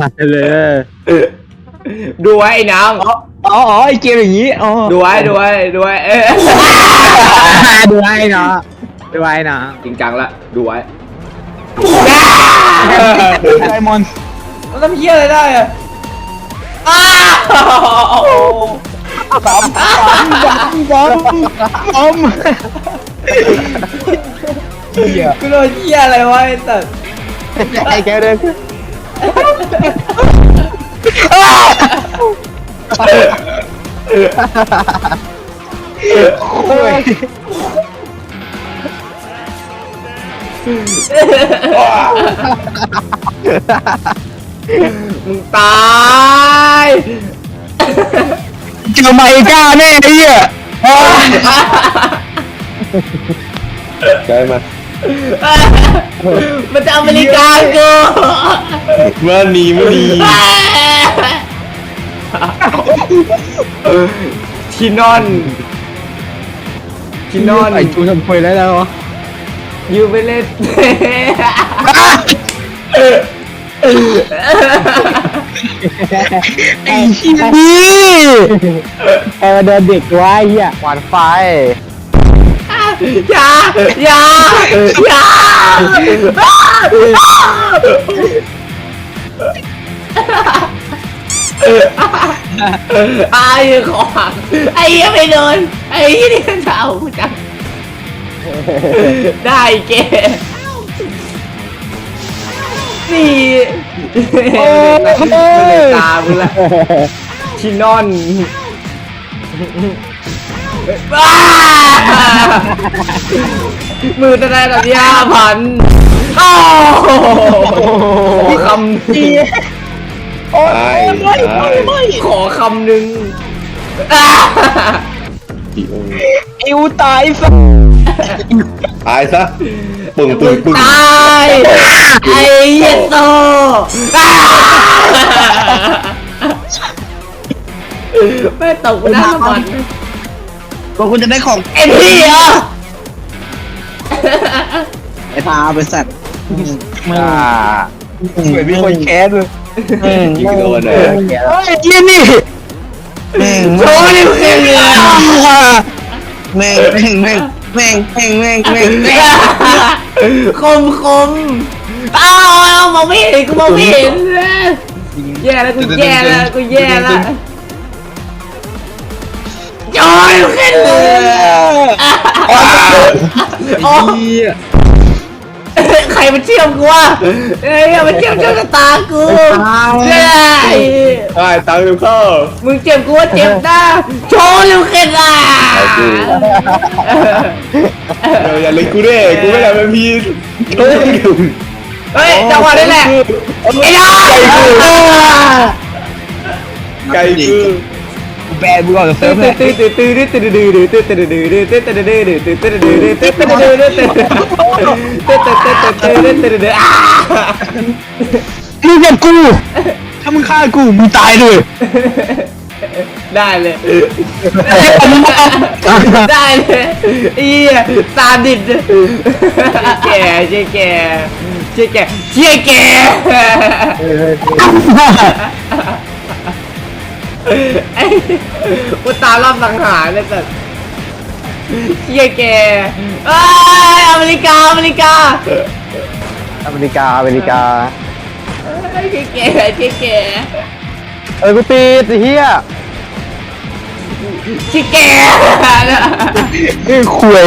มาเลยดูไว้ไอ้น้องอ๋ออ๋อไอเกมอย่างนี้อ๋อดูไว้ดูไว้ดูไว้เออดูไว้เนาะดูไว้เนาะจริงจังละดูไว้ไดมอนด์มันทำเหี้ยอะไรได้อะอ้าวบอมบอมบอมบอมเหี้ยกูโดนเหี้ยอะไรวะไอ้สัสไอ้แกเดิน โอ้ยมึงตายเจอไมก้าแน่ไอ้เหี้ยใช่มามันจะอเมริกากู มาหนีมาหนีที่นอน ที่นอนไอ้จูนทำคุยได้แล้วเหรอยูไปเล่นไอ้เหี้ยนี่ไอ้มาเดินเด็กวะไอ้เหี้ยหวานไฟอย่าอย่าอย่า ไอ้ขอหักไอ้ยังไม่โดนไอ้ยี่นี่เจ้าจังได้เกนี่โอ้ยตามึงละที่นอนบ้ามือตะได้แบบห้าพันโอ้คำ นี้ตายตายขอคำหนึ่งอ้าอีโออิวตายสัสตายซะปึ้งปึ้งปึ้งตายไอ้เหี้ยโตอ้าไม่ตกหน้าบอลก็คุณจะได้ของไอ้พี่เหรอไอ้ตาบริษัทมึงเหมือนมีคนแคสเลย ยิงโดนเลยเฮ้ยยี่นี่แม่งโชว์นี่มึงเองเลยแม่งแม่งแม่งแม่งแม่งแม่งแม่งแม่งคมคมอ้าวเอามองไม่เห็นกูมองไม่เห็นแย่แล้วกูแย่แล้วกูแย่แล้วจอยขึ้นเลยโอ้ ใครมันเชื่อมกูวะเอ้ยมันเชื่อมโชคชะตากูเฮ้ยตายตังค์เร็วเข้ามึงเจ็บกูว่าเจ็บนะโชว์เร็วขึ้นอะเดี๋ยวอย่าเล่นกูด้วยกูไม่ได้เป็นพี่เฮ้ยจังหวะนี้แหละไอ้ยาไก่กู แบนมึงออกจากเซิร์ฟเลยมึงกับกู ถ้ามึงฆ่ากูมึงตายเลยได้เลยได้เลยอีตาดิดแก่เจ๊แก่เจ๊แก่เจ๊แก่ ไอ้อุตารอบสังหารเลยสัสเจ๊แก่เอ้ยอเมริกาอเมริกาอเมริกาอเมริกาเจ๊แก่เจ๊แก่เออกูตีไอ้เหี้ยเจ๊แก่นี่คุย